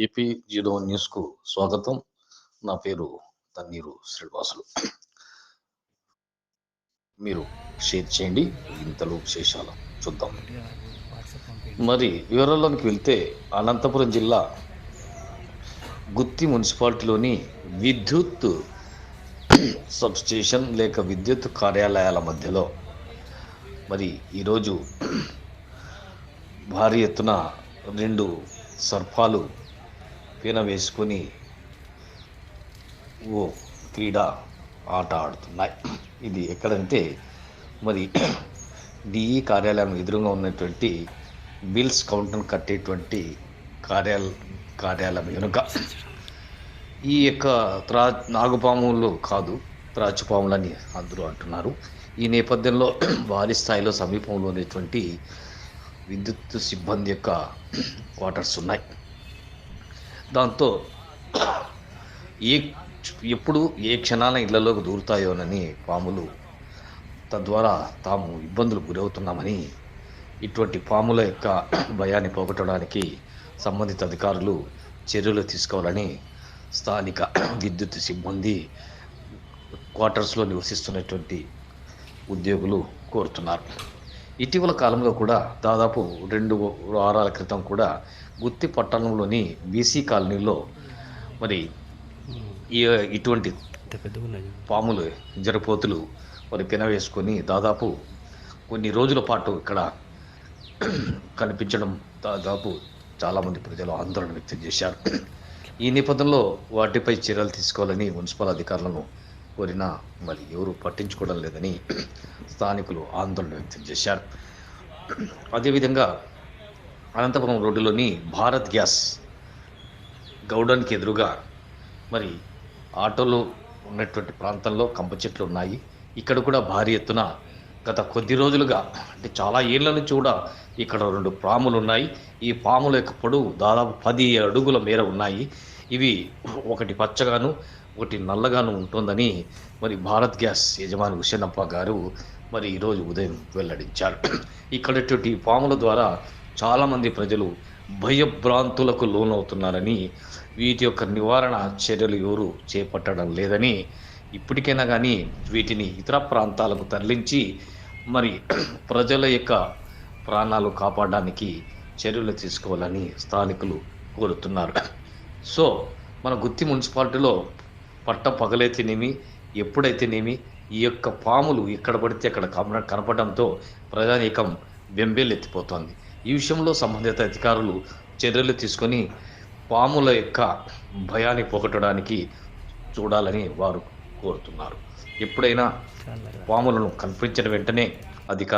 AP zero న్యూస్కు స్వాగతం. నా పేరు తన్నీరు శ్రీనివాసులు. మీరు షేర్ చేయండి. ఇంతలో విశేషాలు చూద్దాం. మరి వివరాల్లోకి వెళ్తే అనంతపురం జిల్లా గుత్తి మున్సిపాలిటీలోని విద్యుత్ సబ్స్టేషన్ లేక విద్యుత్ కార్యాలయాల మధ్యలో మరి ఈరోజు భారీ ఎత్తున రెండు సర్పాలు పీన వేసుకొని ఓ క్రీడ ఆట ఆడుతున్నాయి. ఇది ఎక్కడంటే మరి డిఈ కార్యాలయం ఎదురుగా ఉన్నటువంటి బిల్స్ కౌంటర్ కట్టేటువంటి కార్యాల కార్యాలయం వెనుక. ఈ యొక్క త్రా నాగుపాములు కాదు త్రాచుపాములని అందరూ అంటున్నారు. ఈ నేపథ్యంలో భారీ స్థాయిలో సమీపంలో ఉన్నటువంటి విద్యుత్ సిబ్బంది యొక్క క్వార్టర్స్ ఉన్నాయి. దాంతో ఏ ఎప్పుడు ఏ క్షణాన ఇళ్ళలోకి దూరుతాయోనని పాములు తద్వారా తాము ఇబ్బందులు గురవుతున్నామని ఇటువంటి పాముల యొక్క భయాన్ని పోగొట్టడానికి సంబంధిత అధికారులు చర్యలు తీసుకోవాలని స్థానిక విద్యుత్ సిబ్బంది క్వార్టర్స్లో నివసిస్తున్నటువంటి ఉద్యోగులు కోరుతున్నారు. ఇటీవల కాలంలో కూడా దాదాపు రెండు వారాల క్రితం కూడా గుత్తి పట్టణంలోని బీసీ కాలనీలో మరి ఇటువంటి పాములు జరపోతులు మరి పినవేసుకొని దాదాపు కొన్ని రోజుల పాటు ఇక్కడ కనిపించడం దాదాపు చాలామంది ప్రజలు ఆందోళన వ్యక్తం చేశారు. ఈ నేపథ్యంలో వాటిపై చర్యలు తీసుకోవాలని మున్సిపల్ అధికారులను కోరినా మరి ఎవరు పట్టించుకోవడం లేదని స్థానికులు ఆందోళన వ్యక్తం చేశారు. అదేవిధంగా అనంతపురం రోడ్డులోని భారత్ గ్యాస్ గౌడన్కి ఎదురుగా మరి ఆటోలు ఉన్నటువంటి ప్రాంతంలో కంప చెట్లు ఉన్నాయి. ఇక్కడ కూడా భారీ ఎత్తున గత కొద్ది రోజులుగా అంటే చాలా ఏళ్ళ నుంచి కూడా ఇక్కడ రెండు పాములు ఉన్నాయి. ఈ పాముల యొక్క పొడవు దాదాపు పది అడుగుల మేర ఉన్నాయి. ఇవి ఒకటి పచ్చగాను ఒకటి నల్లగాను ఉంటుందని మరి భారత్ గ్యాస్ యజమాని హుషేనప్ప గారు మరి ఈరోజు ఉదయం వెల్లడించారు. ఇక్కడటువంటి పాముల ద్వారా చాలామంది ప్రజలు భయభ్రాంతులకు లోనవుతున్నారని వీటి యొక్క నివారణ చర్యలు ఎవరు చేపట్టడం లేదని ఇప్పటికైనా కానీ వీటిని ఇతర ప్రాంతాలకు తరలించి మరి ప్రజల యొక్క ప్రాణాలు కాపాడడానికి చర్యలు తీసుకోవాలని స్థానికులు కోరుతున్నారు. సో మన గుత్తి మున్సిపాలిటీలో పట్ట పగలైతేనేమి ఎప్పుడైతేనేమి ఈ యొక్క పాములు ఎక్కడ పడితే అక్కడ కన కనపడంతో ప్రజానీకం బెంబేలెత్తిపోతోంది ఈ విషయంలో సంబంధిత అధికారులు చర్యలు తీసుకొని పాముల యొక్క భయాన్ని పోగొట్టడానికి చూడాలని వారు కోరుతున్నారు. ఎప్పుడైనా పాములను కనిపించిన వెంటనే అధికారులు